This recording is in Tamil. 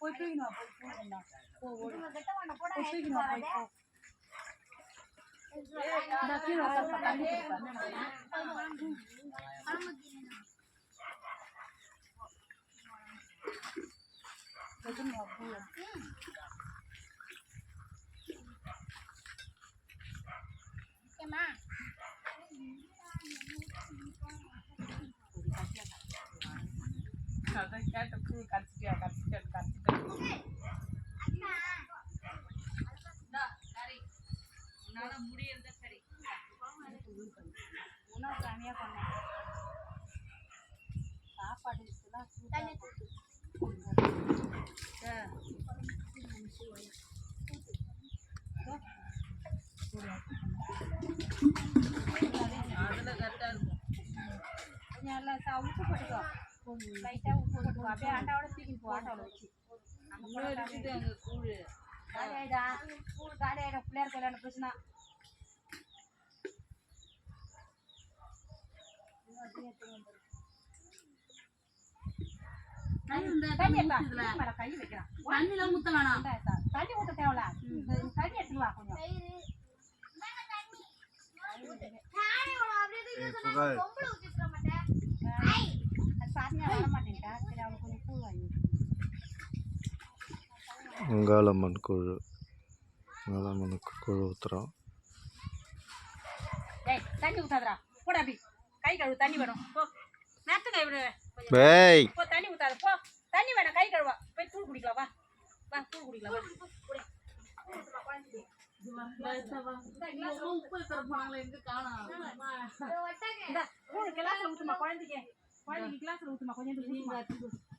போய் தூக்கினா போய் போ தூக்கினா போ கீழே உட்கார்ந்து தண்ணி குடிப்பா. கரைச்சிட்டேன் அப்போ அதான் கேட்டது உணவு தனியாக பண்ணேன் சாப்பாடு அதுல கரெக்டா இருக்கும் கொஞ்சம் நல்லா சா- படிக்கும் லைட்டாக உப்பு போட்டுக்கோ அப்படியே ஆட்டாவோட தூக்கிட்டு போ ஆட்டோவில் வச்சு கூழு காலி ஆயிடா ஸ்கூல் காலி ஆயிடும் பிள்ளையார் கல்யாணம் பிரச்சனை. தண்ணில ஊத்த வேணாம். தண்ணி ஊத்த தேவையில்ல. தண்ணி எடுத்துட்டு வா கொஞ்சம் சாமியா வர மாட்டேன்டா. சரி, அவளுக்கு கொஞ்சம் பூ வாங்கி வை. அங்காளம்மன் குழு. அங்காளம்மனுக்கு குழு கொஞ்சம். பேய் போ. தண்ணி ஊத்தாத. போ. தண்ணி வேணாம் கை கழுவா. போய் தூள் குடிக்கலாம் வா. வா தூள் குடிக்கலாம் குழந்தைக்கு? கிளாஸ்ல ஊத்துமா குழந்தைக்கு. குழந்தைக்கு கிளாஸ்ல ஊத்துமா கொஞ்சம்